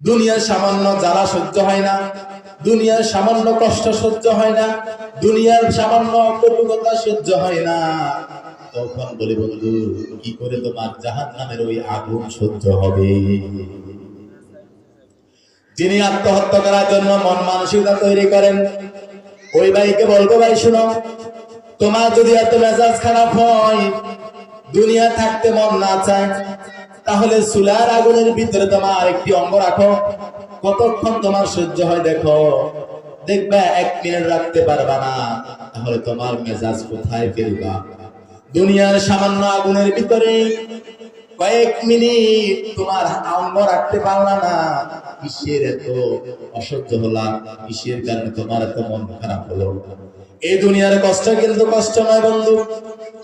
দুনিয়ার সামান্য জ্বালা সহ্য হয় না, দুনিয়ার সামান্য কষ্ট সহ্য হয় না, দুনিয়ার সামান্য কটুকতা সহ্য হয় না। তখন বলি বন্ধু, কি করে তোমার জাহান নামের ওই আগুন সহ্য হবে? যিনি আত্মহত্যা করার জন্য মন মানসিকতা তৈরি করেন, ওই ভাইকে বলব ভাই, শুনো, তোমার যদি এত মেজাজ খারাপ হয়, দুনিয়া থাকতে মন না চায় তাহলে চুলার আগুনের ভিতরে তোমার একটি অঙ্গ রাখো। কতক্ষণ তোমার সহ্য হয় দেখো। দেখবে এক মিনিট রাখতে পারবা না। তাহলে তোমার মেজাজ কোথায় ফেলবা? দুনিয়ার সামান্য আগুনের ভিতরে কয়েক মিনিট তোমার অঙ্গ রাখতে পারলা না। কিসের এত অসহ্য হলা? কিসের কারণে তোমার এত মন খারাপ হলো? এই দুনিয়ার কষ্ট কিন্তু কষ্ট নয় বন্ধু।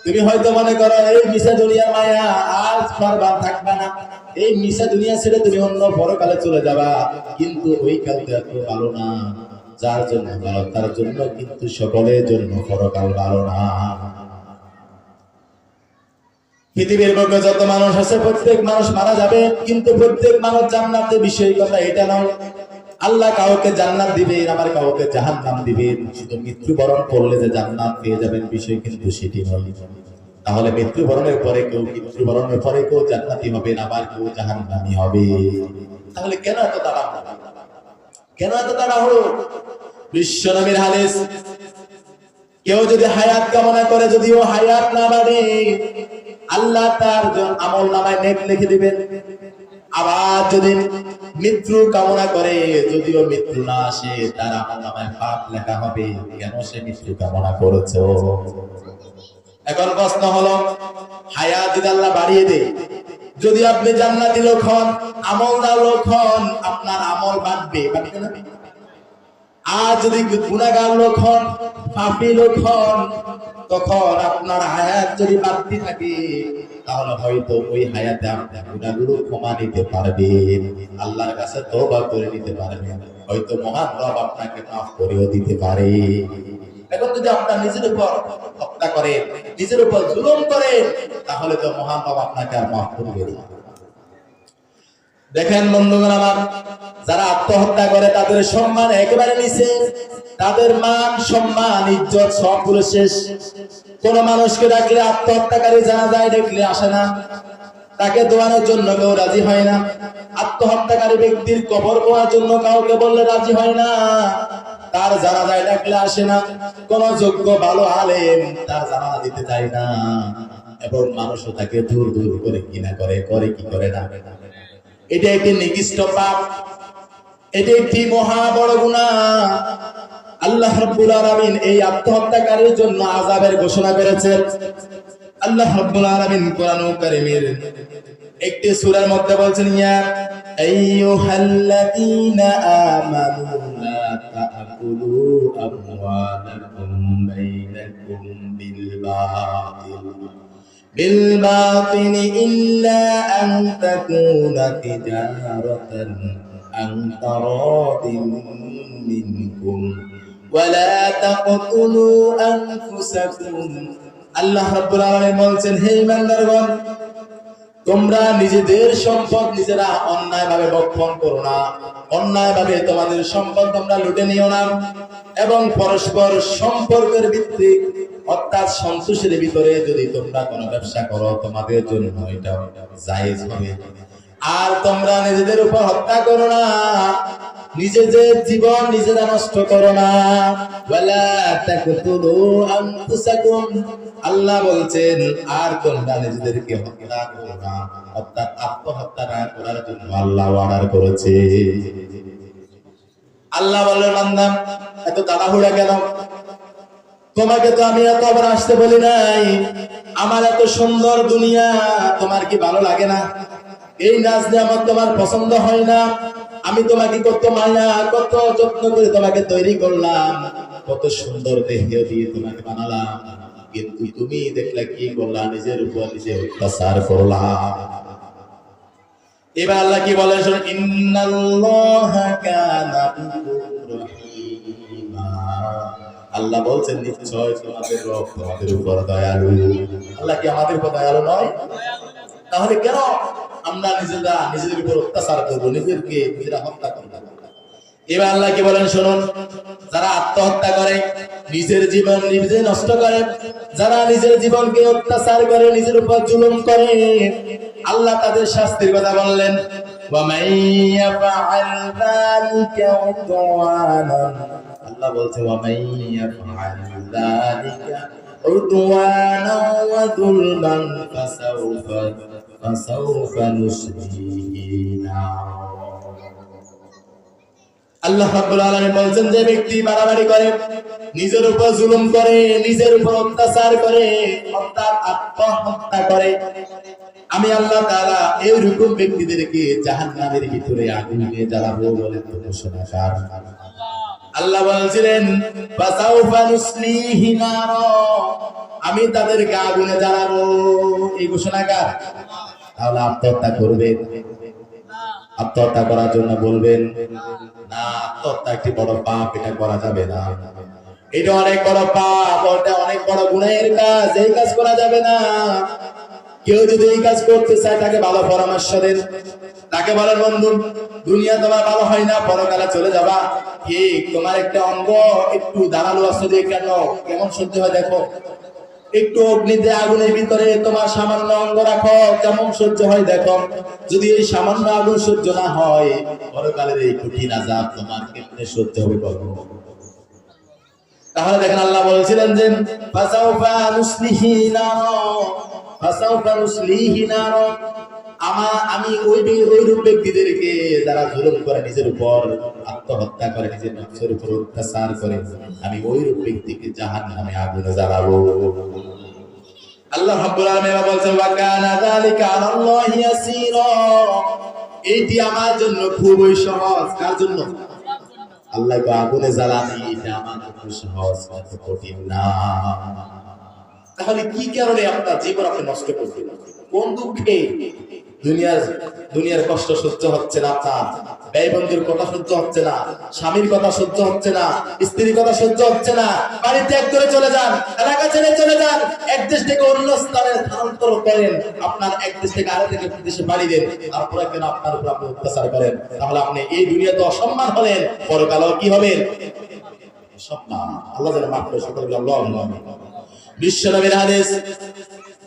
তুমি হয়তো মনে করো, এই মিশা দুনিয়ার মায়া আজ পারবার থাকবে না। এই মিশা দুনিয়া ছেড়ে তুমি অন্য পরকালে চলে যাবা। কিন্তু ওই কাল তো ভালো না। যার জন্য ভালো, তার জন্য কিন্তু সকলের জন্য পরকাল ভালো না। পৃথিবীর বুকে যত মানুষ আছে, প্রত্যেক মানুষ মারা যাবে। কিন্তু প্রত্যেক মানুষ জান্নাতে বিষয় কথা এটা নয়। আল্লাহ কাউকে জান্নাত দিবে আবার কাউকে জাহান্নাম দিবে শুধু মৃত্যুবরণ করলে যে জান্নাত পেয়ে যাবেন বিষয় কিন্তু সেটি নয়। তাহলে মৃত্যুবরণের পরে কেউ মৃত্যুবরণের পরে কেউ জান্নাতি হবে আবার কেউ জাহান্নামি হবে? তাহলে কেন এত তাড়াহুড়ো? কেন এত তাড়াহুড়ো? বিশ্বনবীর হাদিস, কেউ যদি হায়াত কামনা করে, যদিও হায়াত না বাড়ে আল্লাহ তার আমল নামায় নেক লিখে দিবেন। আবার যদি মৃত্যু কামনা করে, যদিও মৃত্যু না আসে, তার আমার পাপ লেখা হবে। কেন সে মৃত্যু কামনা করেছে? এখন প্রশ্ন হলো হায়া যদি আল্লাহ বাড়িয়ে দে যদি আপনি জান্নাতি লোক হন আমল না লোক হন, আপনার আমল বাড়বে বাড়বে না? আর যদি গুণাগার লোক হন, পাপি লোক হন, তখন আপনার হায়াত যদি থাকে, তাহলে হয়তো ওই হায়াতে আপনার গুণাগুলো ক্ষমা নিতে আল্লাহর কাছে করে নিতে হয়তো মহান রব আপনাকে মাফ করেও দিতে পারে। এখন যদি আপনার নিজের উপর হত্যা করেন, নিজের উপর জুলুম করেন, তাহলে তো মহান রব আপনাকে আর মাফ করবে দেখেন বন্ধুগণ আমার যারা আত্মহত্যা করে, তাদের সম্মান একেবারে নিচে। তাদের মান, সম্মান, ইজ্জত সবগুলো শেষ। কোন মানুষকে ডাকলে আত্মহত্যাকারী জানা যায় দেখলে আসে না। তাকে দোয়ানোর জন্য কেউ রাজি হয় না। আত্মহত্যাকারী ব্যক্তির কবর পাওয়ার জন্য কাউকে বললে রাজি হয় না। তার জানা যায় ডাকলে আসে না। কোন যোগ্য ভালো আলেম তার জানা দিতে চায় না। এবং মানুষও তাকে দূর দূর করে কিনা করে করে কি করে না। এটা একটি নিকৃষ্ট পাপ। এটা একটি মহা বড় গুনাহ আল্লাহ রাব্বুল আলামিন এই আত্মহত্যাকারীর জন্য আযাবের ঘোষণা করেছেন আল্লাহ রাব্বুল আলামিন কোরআনুল কারীমের একটি সূরার মধ্যে বলছেন ইয়া আইয়ুহাল্লাযীনা আমানু লা তা'কুলু আমওয়ালাকুম বাইনাকুম বিল বাতিল بالباطل إلا أن تكون تجارة عن تراض منكم ولا تقتلوا أنفسكم আল্লাহ রাব্বুল আলামিন বলছেন হে ইমানদারগণ তোমরা নিজেদের সম্পদ নিজেরা অন্যায় ভাবে বক্ষণ করো না অন্যায় ভাবে তোমাদের সম্পদ তোমরা লুটে নিও না এবং পরস্পর সম্পর্কের ভিত্তিক অর্থাৎ সন্তোষের ভিতরে যদি তোমরা কোনো ব্যবসা করো তোমাদের জন্য এটা জায়েজ হবে আর তোমরা নিজেদের উপর হত্যা করো না। নিজেদের জীবন নিজেরা নষ্ট করো না। আল্লাহ বলছেন, আর তোমরা নিজেদেরকে হত্যা করো না। অর্থাৎ আত্মহত্যা না করার জন্য আল্লাহ অর্ডার করেছে। আল্লাহ বললেন, বান্দা, এত তাড়াহুড়া কেন? তোমাকে তো আমি এত আবার আসতে বলি নাই। আমার এত সুন্দর দুনিয়া, তোমার কি ভালো লাগে না? এই নাচ দিয়ে আমার তোমার পছন্দ হয় না। আমি তোমাকে কত মায়া, কত যত্ন করে তোমাকে তৈরি করলাম। কত সুন্দর দেহ দিয়ে তোমাকে বানালাম। কিন্তু তুমি দেখলে কি করলা? নিজের উপর নিজে অত্যাচার করলাম এবার আল্লাহ কি বলে? আল্লাহ বলছেন, নিশ্চয় তোমাদের রব তোমাদের উপর দয়ালু। আল্লাহ কি আমাদের উপর দয়ালু নয়? তাহলে কেন? আমরা নিজেরা নিজেদের উপর অত্যাচার করব, নিজেদেরকে নিজেরা হত্যা করব। এবার আল্লাহকে বলেন, শুনুন, যারা আত্মহত্যা করে, নিজের জীবন নিজে নষ্ট করে, যারা নিজের জীবনকে অত্যাচার করে, নিজের উপর জুলুম করে, আল্লাহ তাদের শাস্তির কথা বললেন আল্লাহ বলছে উদ্বান يَفْعَلْ ذَلِكَ عُدْوَانًا وَظُلْمًا فَسَوْفَ فَسَوْفَ نُصْلِيهِ نَارًا আল্লাহ রাব্বুল আলামিন বলছেন যে ব্যক্তি বাড়াবাড়ি করে নিজের উপর জুলুম করে নিজের উপর অত্যাচার করে অর্থাৎ আত্মহত্যা করে আমি আল্লাহ তাআলা এই রকম ব্যক্তিদেরকে জাহান্নামের ভিতরে আগুন দিয়ে জ্বালাবো বলে তো ঘোষণা কার আল্লাহ বলছিলেন ফাসাউফা নুসলিহি নার আমি তাদেরকে আগুনে জ্বালাবো এই ঘোষণা কার তাহলে আত্মহত্যা করবে আত্মহত্যা করার জন্য বলবেন, না, আত্মহত্যা একটি বড় পাপ, এটা করা যাবে না। এটা অনেক বড় পাপ, ওটা অনেক বড় গুণের কাজ, এই কাজ করা যাবে না। কেউ যদি এই কাজ করতে চায়, তাকে ভালো পরামর্শ দেন। তাকে বলেন, বন্ধু, দুনিয়া তোমার ভালো হয় না, পরকালে চলে যাবা। কি তোমার একটা অঙ্গ, একটু দাঁড়াল দিয়ে কেন? কেমন সহ্য হয় দেখো। একটু অগ্নিতে আগুনের ভিতরে তোমার সামান্য অঙ্গ রাখো, কেমন সহ্য হয় দেখো। যদি এই সামান্য আগুন সহ্য না হয়, পরকালের এই কঠিন আজাব তোমার কেমনে সহ্য হবে বলো? তাহলে দেখেন আল্লাহ বলছিলেন যে, ফাসাউফা নুসলিহি নার, ফাসাউফা নুসলিহি নার। আমা, আমি ওই ব্যক্তি- ওই রূপ ব্যক্তিদেরকে যারা জুলুম করে নিজের উপর, আত্মহত্যা করে, নিজের নফসের উপর অত্যাচার করে, আমি ওই রূপ ব্যক্তিকে জাহান্নামে আগুনে জ্বালাবো। আল্লাহ রাব্বুল আলামিন কানা যালিকা এটি আমার জন্য খুবই সহজ। কার জন্য? আল্লাহকে আগুনে জ্বালানি, এটা আমার জন্য সহজ, অত কঠিন না। তাহলে কি কারণে আপনার জীবন আপনি নষ্ট করবেন কোন দুঃখে? দুনিয়ার দুনিয়ার কষ্ট সহ্য হচ্ছে না আপনার। ব্যয় বন্ধুর কথা সহ্য হচ্ছে না, স্বামীর কথা সহ্য হচ্ছে না, স্ত্রীর কথা সহ্য হচ্ছে না। বাড়ি ত্যাগ করে চলে যান, এলাকা ছেড়ে চলে যান, এক দেশ থেকে অন্য স্থানে স্থানান্তর করেন। আপনার এক দেশ থেকে আরেক থেকে দেশে বাড়ি দেন, তারপরে কেন আপনার উপর আপনি অত্যাচার করেন। তাহলে আপনি এই দুনিয়াতে অসম্মান হলেন, পরকালেও কি হবেন? সম্মান আল্লাহ যেন মাফ করে সকল আল্লাহ বিশ্ব নবীর হাদিস,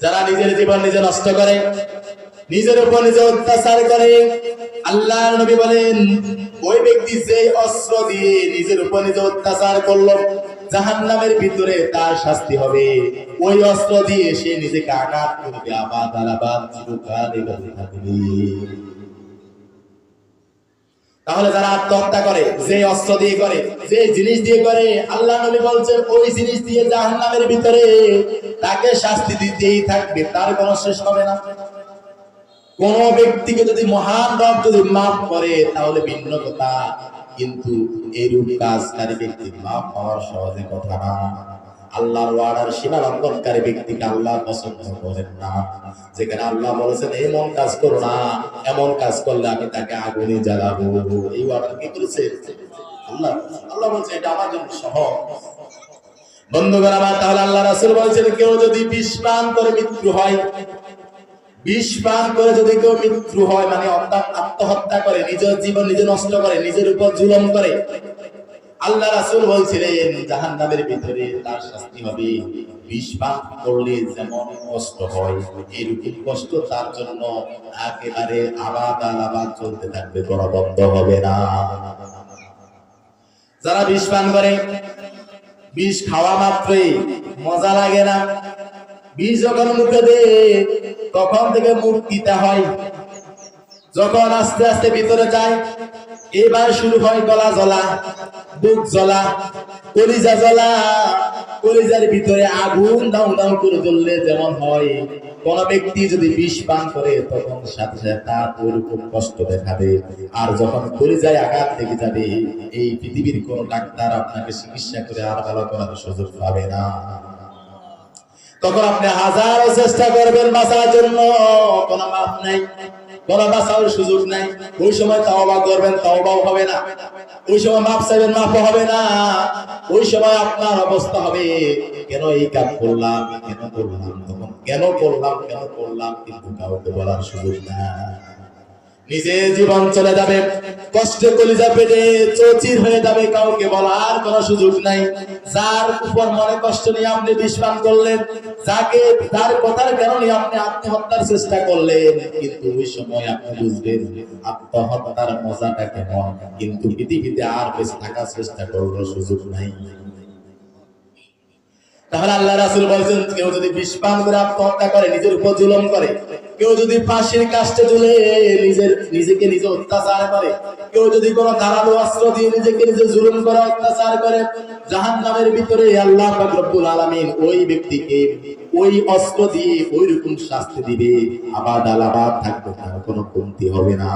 যারা নিজের জীবন নিজে নষ্ট করে নিজের উপর নিজে অত্যাচার করে। আল্লাহ নবী বলেন, ওই ব্যক্তি যে অস্ত্র দিয়ে নিজের উপর নিজে অত্যাচার করল, জাহান্নামের ভিতরে তার শাস্তি হবে। ওই অস্ত্র দিয়ে সে নিজেকে আঘাত করবে, আবাদ, আলাবাদ, চিরকাল থাকবে। তাহলে যারা আত্মহত্যা করে যে অস্ত্র দিয়ে করে যে জিনিস দিয়ে করে আল্লাহ নবী বলছেন, ওই জিনিস দিয়ে জাহান্নামের ভিতরে তাকে শাস্তি দিতেই থাকবে, তার কোনো শেষ হবে না। কোন ব্যক্তিকে যদি মহান রব যদি মাফ করে, তাহলে ভিন্ন কথা। কিন্তু এরূপ কাজকারী ব্যক্তি মাফ হওয়ার সহজে কথা না। আল্লাহর ওয়ার্ডার সীমা লঙ্ঘনকারী ব্যক্তিকে আল্লাহ পছন্দ করেন না। যেখানে আল্লাহ বলেছেন এমন কাজ করো না। এমন কাজ করলে আমি তাকে আগুনে জ্বালাবো। এই ওয়ার্ডার কি করেছে? আল্লাহ। আল্লাহ বলছে, এটা আমার জন্য সহজ। বন্ধুগণ আমার, তাহলে আল্লাহ রাসূল বলছেন, কেউ যদি বিষ করে মৃত্যু হয় বিষ করে যদি কেউ মৃত্যু হয় মানে আত্মহত্যা করে, নিজের জীবন নিজে নষ্ট করে, নিজের উপর জুলম করে, আল্লাহ রাসূল বলছিলেন, জাহান্নামের ভিতরে তার শাস্তি হবে। বিষ করলে যেমন কষ্ট হয়, এরকম কষ্ট তার জন্য একেবারে আবাদ আলাবাদ চলতে থাকবে, কোনো বন্ধ হবে না। যারা বিষ পান করে, বিষ খাওয়া মাত্রই মজা লাগে না। বিষ যখন মুখে দে তখন থেকে দিতে হয় যখন আস্তে আস্তে ভিতরে যায়, এবার শুরু হয় গলা জ্বলা, বুক জ্বলা, কলিজা জ্বলা। কলিজার ভিতরে আগুন দাউ দাউ করে জ্বললে যেমন হয়। কোন ব্যক্তি যদি বিষ পান করে, তখন সাথে সাথে তার ওইরকম কষ্ট দেখাবে। আর যখন কলিজায় আঘাত লেগে যাবে, এই পৃথিবীর কোন ডাক্তার আপনাকে চিকিৎসা করে আর ভালো করার সুযোগ পাবে না। তখন আপনি হাজারো চেষ্টা করবেন বাঁচার জন্য। কোনো মাপ নাই, কোনো বাঁচার সুযোগ নাই। ওই সময় তাওবা করবেন, তাওবাও হবে না। ওই সময় মাপ চাইবেন মাপ হবে না। ওই সময় আপনার অবস্থা হবে, কেন এই কাজ করলাম, কেন করলাম তখন? কেন করলাম কেন করলাম? কিন্তু কাউকে বলার সুযোগ নাই। নিজে জীবন চলে যাবে। কষ্টে কলিজা পেটে চৌচির হয়ে যাবে, কাউকে বলার কোনো সুযোগ নাই। যার উপর মনে কষ্ট নিয়ে আপনি বিস্মান করলেন, যাকে তার কথার কারণে আপনি আত্মহত্যার চেষ্টা করলেন, কিন্তু ওই সময় আপনি বুঝবেন, আত্মহত্যার মজাটা কেমন? কিন্তু পৃথিবীতে আর বেঁচে থাকার চেষ্টা করার সুযোগ নাই। তাহলে আল্লাহ রাসুল বলছেন, কেউ যদি বিষ করে আত্মহত্যা করে, নিজের উপর জুলুম করে, কেউ যদি ফাঁসির কাষ্টে ঝুলে নিজের, নিজেকে নিজে অত্যাচার করে, কেউ যদি কোনো ধারালো অস্ত্র দিয়ে নিজেকে নিজে জুলুম করে, অত্যাচার করে জাহান নামের ভিতরে আল্লাহ রব্বুল আলামিন ওই ব্যক্তিকে ওই অস্ত্র দিয়ে ওই রকম শাস্তি দিবে। আবাদ আলাবাদ থাকবে, তার কোনো কমতি হবে না।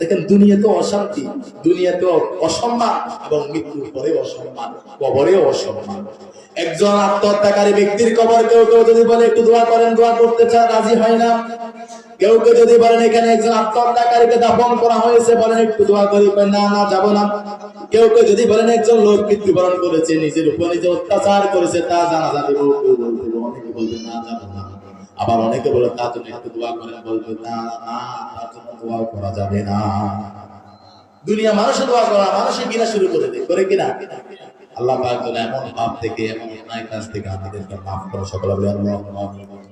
দেখেন, দুনিয়াতে অশান্তি, দুনিয়াতে অসম্মান এবং মৃত্যুর পরে অসম্মান কবরে অসম্মান। একজন আত্মহত্যাকারী ব্যক্তির কবর কেউ কেউ যদি বলে একটু দোয়া করেন, দোয়া করতে চান রাজি হয় না। কেউ কেউ যদি বলেন, এখানে একজন আত্মহত্যাকারীকে দাফন করা হয়েছে, বলেন, একটু দোয়া করি। না না, যাব না। কেউ কেউ যদি বলেন, একজন লোক মৃত্যুবরণ করেছে, নিজের উপর নিজে অত্যাচার করেছে, তা জানা যাবে কেউ বলবে অনেকে বলবে না, যাব না। আবার অনেকে বলে, তার জন্য একটু দোয়া করেন। বলবে না না, তার জন্য দোয়া করা যাবে না। দুনিয়া মানুষে দোয়া করা, মানুষে কিনা শুরু করে দেয়, করে কিনা আল্লাহ পাক যেন এমন পাপ থেকে এমন অন্যায় কাজ থেকে আমাদেরকে মাফ করে সকলে